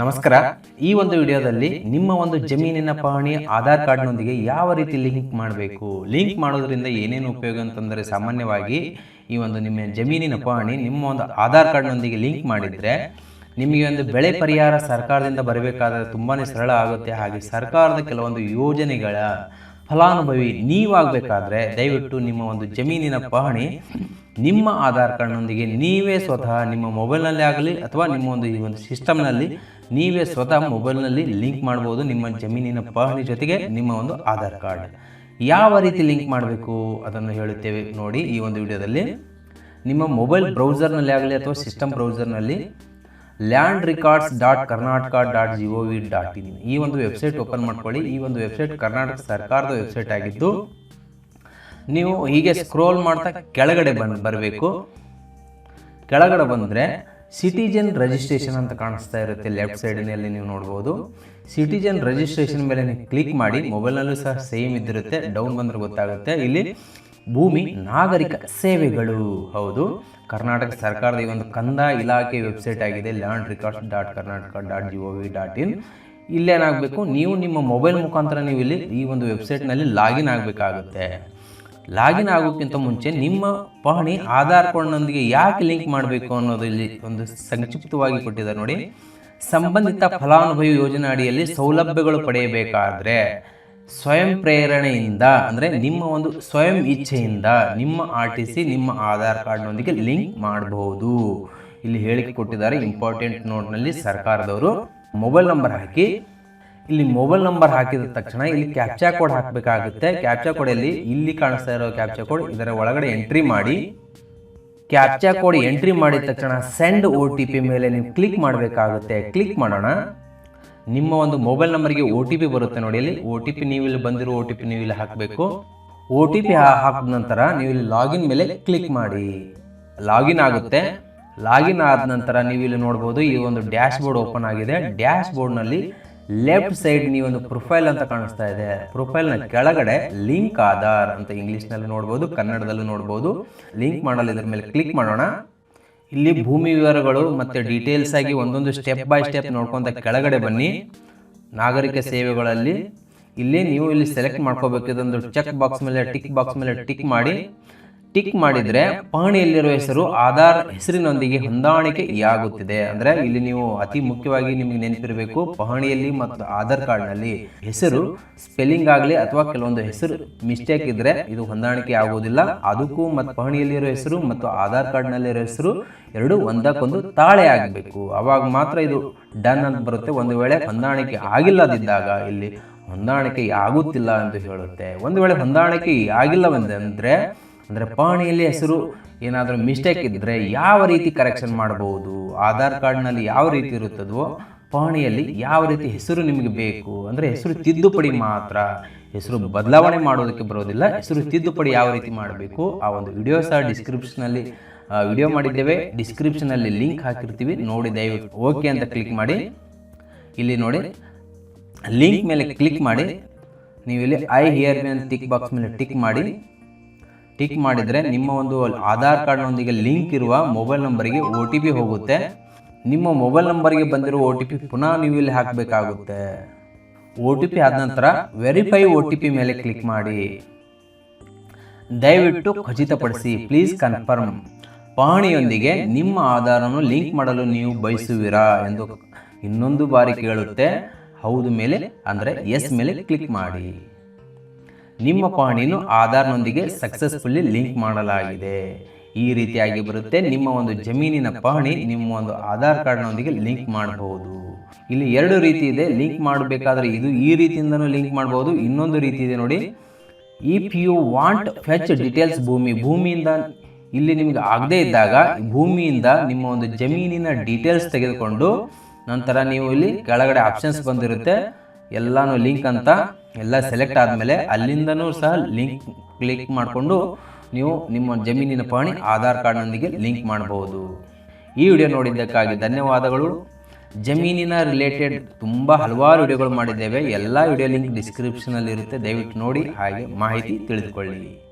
ನಮಸ್ಕಾರ. ಈ ಒಂದು ವಿಡಿಯೋದಲ್ಲಿ ನಿಮ್ಮ ಒಂದು ಜಮೀನಿನ ಪಹಣಿ ಆಧಾರ್ ಕಾರ್ಡ್ನೊಂದಿಗೆ ಯಾವ ರೀತಿ ಲಿಂಕ್ ಮಾಡಬೇಕು? ಲಿಂಕ್ ಮಾಡೋದ್ರಿಂದ ಏನೇನು ಉಪಯೋಗ ಅಂತಂದರೆ ಸಾಮಾನ್ಯವಾಗಿ ಈ ಒಂದು ನಿಮ್ಮ ಜಮೀನಿನ ಪಹಣಿ ನಿಮ್ಮ ಒಂದು ಆಧಾರ್ ಕಾರ್ಡ್ನೊಂದಿಗೆ ಲಿಂಕ್ ಮಾಡಿದರೆ ನಿಮಗೆ ಒಂದು ಬೆಳೆ ಪರಿಹಾರ ಸರ್ಕಾರದಿಂದ ಬರಬೇಕಾದರೆ ತುಂಬಾ ಸರಳ ಆಗುತ್ತೆ. ಹಾಗೆ ಸರ್ಕಾರದ ಕೆಲವೊಂದು ಯೋಜನೆಗಳ ಫಲಾನುಭವಿ ನೀವಾಗಬೇಕಾದ್ರೆ ದಯವಿಟ್ಟು ನಿಮ್ಮ ಒಂದು ಜಮೀನಿನ ಪಹಣಿ ನಿಮ್ಮ ಆಧಾರ್ ಕಾರ್ಡ್ನೊಂದಿಗೆ ನೀವೇ ಸ್ವತಃ ನಿಮ್ಮ ಮೊಬೈಲ್ನಲ್ಲಿ ಆಗಲಿ ಅಥವಾ ನಿಮ್ಮ ಒಂದು ಈ ಒಂದು ಸಿಸ್ಟಮ್ನಲ್ಲಿ ನೀವೇ ಸ್ವತಃ ಮೊಬೈಲ್ನಲ್ಲಿ ಲಿಂಕ್ ಮಾಡ್ಬೋದು ನಿಮ್ಮ ಜಮೀನಿನ ಪಹಣಿ ಜೊತೆಗೆ ನಿಮ್ಮ ಒಂದು ಆಧಾರ್ ಕಾರ್ಡ್. ಯಾವ ರೀತಿ ಲಿಂಕ್ ಮಾಡಬೇಕು ಅದನ್ನು ಹೇಳುತ್ತೇವೆ ನೋಡಿ ಈ ಒಂದು ವಿಡಿಯೋದಲ್ಲಿ. ನಿಮ್ಮ ಮೊಬೈಲ್ ಬ್ರೌಸರ್ನಲ್ಲಿ ಆಗಲಿ ಅಥವಾ system ಬ್ರೌಸರ್ನಲ್ಲಿ land records dot Karnataka dot G O V dot in ಈ ಒಂದು ವೆಬ್ಸೈಟ್ ಓಪನ್ ಮಾಡ್ಕೊಳ್ಳಿ. ಈ ಒಂದು ವೆಬ್ಸೈಟ್ ಕರ್ನಾಟಕ ಸರ್ಕಾರದ ವೆಬ್ಸೈಟ್ ಆಗಿದ್ದು, ನೀವು ಹೀಗೆ ಸ್ಕ್ರೋಲ್ ಮಾಡ್ತಾ ಕೆಳಗಡೆ ಬಂದು ಬರಬೇಕು. ಕೆಳಗಡೆ ಬಂದರೆ ಸಿಟಿಜನ್ ರಿಜಿಸ್ಟ್ರೇಷನ್ ಅಂತ ಕಾಣಿಸ್ತಾ ಇರುತ್ತೆ. ಲೆಫ್ಟ್ ಸೈಡಿನಲ್ಲಿ ನೀವು ನೋಡ್ಬೋದು. ಸಿಟಿಜನ್ ರಿಜಿಸ್ಟ್ರೇಷನ್ ಮೇಲೆ ನೀವು ಕ್ಲಿಕ್ ಮಾಡಿ ಮೊಬೈಲ್ನಲ್ಲೂ ಸಹ ಸೇಮ್ ಇದ್ದಿರುತ್ತೆ. ಡೌನ್ ಬಂದರೆ ಗೊತ್ತಾಗುತ್ತೆ. ಇಲ್ಲಿ ಭೂಮಿ ನಾಗರಿಕ ಸೇವೆಗಳು. ಹೌದು. ಕರ್ನಾಟಕ ಸರ್ಕಾರದ ಈ ಒಂದು ಕಂದಾಯ ಇಲಾಖೆ ವೆಬ್ಸೈಟ್ ಆಗಿದೆ land records dot Karnataka dot G O V dot in ಇಲ್ಲೇನಾಗಬೇಕು ನೀವು ನಿಮ್ಮ ಮೊಬೈಲ್ ಮುಖಾಂತರ ನೀವು ಇಲ್ಲಿ ಈ ಒಂದು ವೆಬ್ಸೈಟ್ನಲ್ಲಿ ಲಾಗಿನ್ ಆಗಬೇಕಾಗುತ್ತೆ. ಲಾಗಿನ್ ಆಗೋಕ್ಕಿಂತ ಮುಂಚೆ ನಿಮ್ಮ ಪಹಣಿ ಆಧಾರ್ ಕಾರ್ಡ್ನೊಂದಿಗೆ ಯಾಕೆ ಲಿಂಕ್ ಮಾಡಬೇಕು ಅನ್ನೋದು ಇಲ್ಲಿ ಒಂದು ಸಂಕ್ಷಿಪ್ತವಾಗಿ ಕೊಟ್ಟಿದ್ದಾರೆ ನೋಡಿ. ಸಂಬಂಧಿತ ಫಲಾನುಭವಿ ಯೋಜನೆ ಅಡಿಯಲ್ಲಿ ಸೌಲಭ್ಯಗಳು ಪಡೆಯಬೇಕಾದ್ರೆ. ಸ್ವಯಂ ಪ್ರೇರಣೆಯಿಂದ ಅಂದರೆ ನಿಮ್ಮ ಒಂದು ಸ್ವಯಂ ಇಚ್ಛೆಯಿಂದ ನಿಮ್ಮ ಆರ್ ಟಿ ನಿಮ್ಮ ಆಧಾರ್ ಕಾರ್ಡ್ನೊಂದಿಗೆ ಲಿಂಕ್ ಮಾಡಬಹುದು ಇಲ್ಲಿ ಹೇಳಿಕೆ ಕೊಟ್ಟಿದ್ದಾರೆ, ಇಂಪಾರ್ಟೆಂಟ್ ನೋಟ್ನಲ್ಲಿ ಸರ್ಕಾರದವರು ಮೊಬೈಲ್ ನಂಬರ್ ಹಾಕಿ, ಇಲ್ಲಿ ಮೊಬೈಲ್ ನಂಬರ್ ಹಾಕಿದ ತಕ್ಷಣ ಇಲ್ಲಿ ಕ್ಯಾಪ್ಚಾ ಕೋಡ್ ಹಾಕಬೇಕಾಗುತ್ತೆ. ಕ್ಯಾಪ್ಚಾ ಕೋಡಲ್ಲಿ ಇಲ್ಲಿ ಕಾಣಿಸ್ತಾ ಇರೋ ಕ್ಯಾಪ್ಚಾ ಕೋಡ್ ಇದರ ಒಳಗಡೆ ಎಂಟ್ರಿ ಮಾಡಿ, ಕ್ಯಾಪ್ಚಾ ಕೋಡ್ ಎಂಟ್ರಿ ಮಾಡಿದ ತಕ್ಷಣ ಸೆಂಡ್ ಒ ಟಿ ಪಿ ಮೇಲೆ ನೀವು ಕ್ಲಿಕ್ ಮಾಡಬೇಕಾಗುತ್ತೆ. ಕ್ಲಿಕ್ ಮಾಡೋಣ. ನಿಮ್ಮ ಒಂದು ಮೊಬೈಲ್ ನಂಬರ್ಗೆ ಒ ಟಿ ಪಿ ಬರುತ್ತೆ ನೋಡಿ ಇಲ್ಲಿ. ಒ ಟಿ ಪಿ ನೀವು ಇಲ್ಲಿ ಬಂದಿರೋ ಒ ಟಿ ಪಿ ನೀವು ಇಲ್ಲಿ ಹಾಕಬೇಕು ಒ ಟಿ ಪಿ ಹಾಕಿದ ನಂತರ ನೀವು ಇಲ್ಲಿ ಲಾಗಿನ್ ಮೇಲೆ ಕ್ಲಿಕ್ ಮಾಡಿ. ಲಾಗಿನ್ ಆಗುತ್ತೆ. ಲಾಗಿನ್ ಆದ ನಂತರ ನೀವು ಇಲ್ಲಿ ನೋಡ್ಬೋದು ಈ ಒಂದು ಡ್ಯಾಶ್ ಬೋರ್ಡ್ ಓಪನ್ ಆಗಿದೆ. ಡ್ಯಾಶ್ ಬೋರ್ಡ್ನಲ್ಲಿ ಲೆಫ್ಟ್ ಸೈಡ್ ನೀವು ಒಂದು ಪ್ರೊಫೈಲ್ ಅಂತ ಕಾಣಿಸ್ತಾ ಇದೆ. ಪ್ರೊಫೈಲ್ನ ಕೆಳಗಡೆ ಲಿಂಕ್ ಆಧಾರ್ ಅಂತ ಇಂಗ್ಲೀಷ್ನಲ್ಲಿ ನೋಡ್ಬೋದು, ಕನ್ನಡದಲ್ಲೂ ನೋಡ್ಬೋದು. ಲಿಂಕ್ ಮಾಡಲು ಇದರ ಮೇಲೆ ಕ್ಲಿಕ್ ಮಾಡೋಣ. ಇಲ್ಲಿ ಭೂಮಿ ವಿವರಗಳು ಮತ್ತು ಡೀಟೇಲ್ಸ್ ಆಗಿ ಒಂದೊಂದು ಸ್ಟೆಪ್ ಬೈ ಸ್ಟೆಪ್ ನೋಡ್ಕೊಂತ ಕೆಳಗಡೆ ಬನ್ನಿ. ನಾಗರಿಕ ಸೇವೆಗಳಲ್ಲಿ ಇಲ್ಲಿ ನೀವು ಇಲ್ಲಿ ಸೆಲೆಕ್ಟ್ ಮಾಡ್ಕೋಬೇಕು ಇದೊಂದು ಚೆಕ್ ಬಾಕ್ಸ್ ಮೇಲೆ ಟಿಕ್ ಬಾಕ್ಸ್ ಮೇಲೆ ಟಿಕ್ ಮಾಡಿ ಟಿಕ್ ಮಾಡಿದ್ರೆ ಪಹಣಿಯಲ್ಲಿರುವ ಹೆಸರು ಆಧಾರ್ ಹೆಸರಿನೊಂದಿಗೆ ಹೊಂದಾಣಿಕೆ ಆಗುತ್ತಿದೆ ಅಂದ್ರೆ ಇಲ್ಲಿ ನೀವು ಅತಿ ಮುಖ್ಯವಾಗಿ ನಿಮಗೆ ನೆನಪಿರಬೇಕು ಪಹಣಿಯಲ್ಲಿ ಮತ್ತು ಆಧಾರ್ ಕಾರ್ಡ್ನಲ್ಲಿ ಹೆಸರು ಸ್ಪೆಲ್ಲಿಂಗ್ ಆಗಲಿ ಅಥವಾ ಕೆಲವೊಂದು ಹೆಸರು ಮಿಸ್ಟೇಕ್ ಇದ್ರೆ ಇದು ಹೊಂದಾಣಿಕೆ ಆಗುವುದಿಲ್ಲ ಅದಕ್ಕೂ ಮತ್ತು ಪಹಣಿಯಲ್ಲಿರೋ ಹೆಸರು ಮತ್ತು ಆಧಾರ್ ಕಾರ್ಡ್ನಲ್ಲಿರೋ ಹೆಸರು ಎರಡು ಒಂದಕ್ಕೊಂದು ತಾಳೆ ಆಗಬೇಕು. ಅವಾಗ ಮಾತ್ರ ಇದು ಡನ್ ಅಂತ ಬರುತ್ತೆ. ಒಂದು ವೇಳೆ ಹೊಂದಾಣಿಕೆ ಆಗಿಲ್ಲದಿದ್ದಾಗ ಇಲ್ಲಿ ಹೊಂದಾಣಿಕೆ ಆಗುತ್ತಿಲ್ಲ ಎಂದು ಹೇಳುತ್ತೆ. ಒಂದು ವೇಳೆ ಹೊಂದಾಣಿಕೆ ಆಗಿಲ್ಲವೆಂದರೆ ಅಂದರೆ ಪಹಣಿಯಲ್ಲಿ ಹೆಸರು ಏನಾದರೂ ಮಿಸ್ಟೇಕ್ ಇದ್ದರೆ ಯಾವ ರೀತಿ ಕರೆಕ್ಷನ್ ಮಾಡಬಹುದು ಆಧಾರ್ ಕಾರ್ಡ್ನಲ್ಲಿ ಯಾವ ರೀತಿ ಇರುತ್ತದೋ ಪಹಣಿಯಲ್ಲಿ ಯಾವ ರೀತಿ ಹೆಸರು ನಿಮಗೆ ಬೇಕು? ಅಂದರೆ ಹೆಸರು ತಿದ್ದುಪಡಿ ಮಾತ್ರ. ಹೆಸರು ಬದಲಾವಣೆ ಮಾಡೋದಕ್ಕೆ ಬರೋದಿಲ್ಲ. ಹೆಸರು ತಿದ್ದುಪಡಿ ಯಾವ ರೀತಿ ಮಾಡಬೇಕು? ಆ ಒಂದು ವಿಡಿಯೋ ಸಹ ಡಿಸ್ಕ್ರಿಪ್ಷನಲ್ಲಿ ವಿಡಿಯೋ ಮಾಡಿದ್ದೇವೆ. ಡಿಸ್ಕ್ರಿಪ್ಷನಲ್ಲಿ ಲಿಂಕ್ ಹಾಕಿರ್ತೀವಿ. ನೋಡಿ ದಯವಿಟ್ಟು ಓಕೆ ಅಂತ ಕ್ಲಿಕ್ ಮಾಡಿ. ಇಲ್ಲಿ ನೋಡಿ ಲಿಂಕ್ ಮೇಲೆ ಕ್ಲಿಕ್ ಮಾಡಿ. ನೀವು ಇಲ್ಲಿ ಐ ಹಿಯರ್ ಮೇ ಅಂತ ಟಿಕ್ ಬಾಕ್ಸ್ ಮೇಲೆ ಟಿಕ್ ಮಾಡಿ. ಟಿಕ್ ಮಾಡಿದರೆ ನಿಮ್ಮ ಒಂದು ಆಧಾರ್ ಕಾರ್ಡ್ನೊಂದಿಗೆ ಲಿಂಕ್ ಇರುವ ಮೊಬೈಲ್ ನಂಬರಿಗೆ ಒ ಟಿ ಪಿ ಹೋಗುತ್ತೆ. ನಿಮ್ಮ ಮೊಬೈಲ್ ನಂಬರ್ಗೆ ಬಂದಿರೋ ಒ ಟಿ ಪಿ ಪುನಃ ನೀವು ಇಲ್ಲಿ ಹಾಕಬೇಕಾಗುತ್ತೆ. ಒ ಟಿ ಪಿ ಆದ ನಂತರ ವೆರಿಫೈ ಒ ಟಿ ಪಿ ಮೇಲೆ ಕ್ಲಿಕ್ ಮಾಡಿ. ದಯವಿಟ್ಟು ಖಚಿತಪಡಿಸಿ, ಪ್ಲೀಸ್ ಕನ್ಫರ್ಮ್. ಪಹಣಿಯೊಂದಿಗೆ ನಿಮ್ಮ ಆಧಾರನ್ನು ಲಿಂಕ್ ಮಾಡಲು ನೀವು ಬಯಸುವಿರಾ ಎಂದು ಇನ್ನೊಂದು ಬಾರಿ ಕೇಳುತ್ತೆ. ಹೌದು ಮೇಲೆ ಅಂದರೆ ಎಸ್ ಮೇಲೆ ಕ್ಲಿಕ್ ಮಾಡಿ. ನಿಮ್ಮ ಪಹಣಿಯನ್ನು ಆಧಾರ್ನೊಂದಿಗೆ ಸಕ್ಸಸ್ಫುಲ್ಲಿ ಲಿಂಕ್ ಮಾಡಲಾಗಿದೆ. ಈ ರೀತಿಯಾಗಿ ಬರುತ್ತೆ ನಿಮ್ಮ ಒಂದು ಜಮೀನಿನ ಪಹಣಿ ನಿಮ್ಮ ಒಂದು ಆಧಾರ್ ಕಾರ್ಡ್ನೊಂದಿಗೆ ಲಿಂಕ್ ಮಾಡಬಹುದು. ಇಲ್ಲಿ ಎರಡು ರೀತಿ ಇದೆ ಲಿಂಕ್ ಮಾಡಬೇಕಾದ್ರೆ ಇದು ಈ ರೀತಿಯಿಂದನೂ ಲಿಂಕ್ ಮಾಡಬಹುದು. ಇನ್ನೊಂದು ರೀತಿ ಇದೆ ನೋಡಿ. If you want fetch details Bhoomi. ಭೂಮಿಯಿಂದ ಇಲ್ಲಿ ನಿಮಗೆ ಆಗದೇ ಇದ್ದಾಗ ಭೂಮಿಯಿಂದ ನಿಮ್ಮ ಒಂದು ಜಮೀನಿನ ಡೀಟೇಲ್ಸ್ ತೆಗೆದುಕೊಂಡು ನಂತರ ನೀವು ಇಲ್ಲಿ ಕೆಳಗಡೆ ಆಪ್ಷನ್ಸ್ ಬಂದಿರುತ್ತೆ. ಎಲ್ಲಾನು ಲಿಂಕ್ ಅಂತ ಎಲ್ಲ ಸೆಲೆಕ್ಟ್ ಆದಮೇಲೆ ಅಲ್ಲಿಂದನೂ ಸಹ ಲಿಂಕ್ ಕ್ಲಿಕ್ ಮಾಡಿಕೊಂಡು ನೀವು ನಿಮ್ಮ ಜಮೀನಿನ ಪಹಣಿ ಆಧಾರ್ ಕಾರ್ಡ್ನೊಂದಿಗೆ ಲಿಂಕ್ ಮಾಡಬಹುದು ಈ ವಿಡಿಯೋ ನೋಡಿದ್ದಕ್ಕಾಗಿ ಧನ್ಯವಾದಗಳು. ಜಮೀನಿನ ರಿಲೇಟೆಡ್ ತುಂಬ ಹಲವಾರು ವಿಡಿಯೋಗಳು ಮಾಡಿದ್ದೇವೆ. ಎಲ್ಲ ವಿಡಿಯೋ ಲಿಂಕ್ ಡಿಸ್ಕ್ರಿಪ್ಷನಲ್ಲಿರುತ್ತೆ ದಯವಿಟ್ಟು ನೋಡಿ ಹಾಗೆ ಮಾಹಿತಿ ತಿಳಿದುಕೊಳ್ಳಿ.